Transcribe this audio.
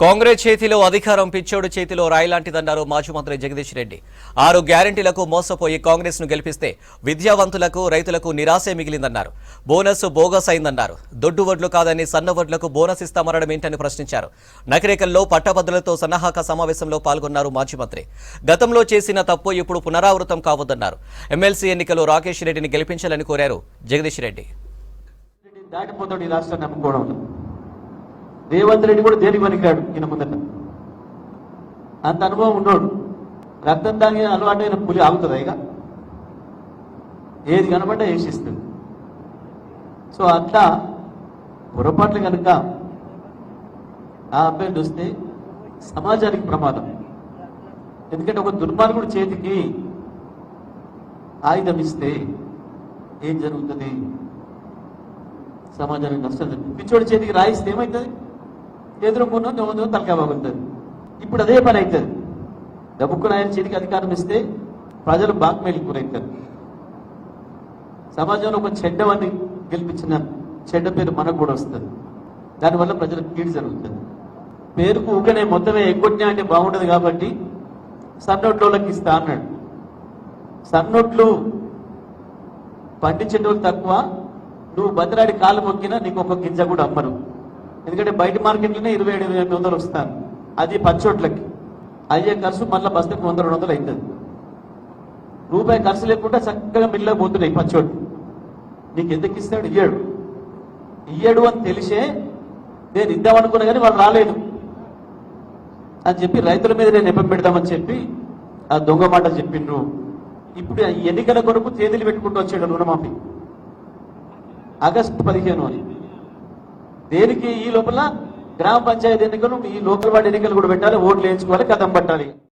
కాంగ్రెస్ చేతిలో అధికారం పిచ్చోడు చేతిలో రాయిలాంటిదన్నారు మాజీ మంత్రి జగదీష్ రెడ్డి. ఆరు గ్యారంటీలకు మోసపోయి కాంగ్రెస్ను గెలిపిస్తే విద్యావంతులకు రైతులకు నిరాశే మిగిలిందన్నారు. Bonus bogus అయిందన్నారు. దొడ్డు వడ్లు కాదని సన్న వడ్లకు బోనస్ ఇస్తామనడం ఏంటని ప్రశ్నించారు. నకరేకల్లో పట్టభద్రులతో సన్నాహక సమావేశంలో పాల్గొన్నారు మాజీ మంత్రి. గతంలో చేసిన తప్పు ఇప్పుడు పునరావృతం కావద్దన్నారు. ఎమ్మెల్సీ ఎన్నికలో రాకేష్ రెడ్డిని గెలిపించాలని కోరారు జగదీష్ రెడ్డి. దాటిపోతాడు ఈ రాష్ట్రాన్ని నమ్ముకోవడం. రేవంత్ రెడ్డి కూడా దేని పనికాడు ఈయన ముందట. అంత అనుభవం ఉన్నాడు. రక్తం దాని అలవాటైన పులి ఆగుతుంది ఇక? ఏది కనబడ్డా వేసిస్తుంది సో అట్లా పొరపాట్లు కనుక ఆ అబ్బాయిలు వస్తే సమాజానికి ప్రమాదం. ఎందుకంటే ఒక దుర్మార్గుడు చేతికి ఆయుధం ఇస్తే ఏం జరుగుతుంది? సమాజానికి నష్టం జరుగుతుంది. పిచ్చోడి చేతికి రాయిస్తే ఏమవుతుంది ఎదురుకున్న దొంగ తలకాయ బాగుంటుంది ఇప్పుడు అదే పని అవుతుంది డబ్బుకు ఆయన చేతికి అధికారం ఇస్తే ప్రజలు బాక్మేలు గురవుతారు సమాజంలో ఒక చెడ్డవని గెలిపించిన చెడ్డ పేరు మనకు కూడా వస్తుంది. దానివల్ల ప్రజలకు కీడు జరుగుతుంది. పేరుకు ఊకనే మొత్తమే ఎగ్గొట్టినా అంటే బాగుండదు కాబట్టి సన్నోట్లోకి ఇస్తా అన్నాడు. సన్నోట్లు పండించేటోళ్ళు తక్కువ నువ్వు బతిరాడి కాలు మొక్కినా నీకు ఒక గింజ కూడా అమ్మరు. ఎందుకంటే బయట మార్కెట్లోనే ఇరవై ఏడు ఇరవై ఎనిమిది వందలు వస్తాను. అది పచ్చోట్లకి అయ్యే ఖర్చు మళ్ళీ బస్తకు వంద రెండు వందలు అవుతుంది. రూపాయి ఖర్చు లేకుండా చక్కగా మిల్లకు పోతున్నాయి పచ్చోట్లు నీకు ఎందుకు ఇస్తాడు? ఇయ్యాడు. ఇయ్యాడు అని తెలిసే నేను ఇద్దామనుకున్నా కానీ వాళ్ళు రాలేదు. అని చెప్పి రైతుల మీద నేను నెప్పం పెడదామని చెప్పి ఆ దొంగ మాట చెప్పిండ్రు. ఇప్పుడు ఎన్నికల కొరకు తేదీలు పెట్టుకుంటూ వచ్చాడు రుణమాఫీ. ఆగస్టు పదిహేను అని. దేనికి ఈ లోపల? గ్రామ పంచాయతీ ఎన్నికలు ఈ లోకల్ వార్డు ఎన్నికలు కూడా పెట్టాలి ఓట్లు వేయించుకోవాలి కథం పట్టాలి.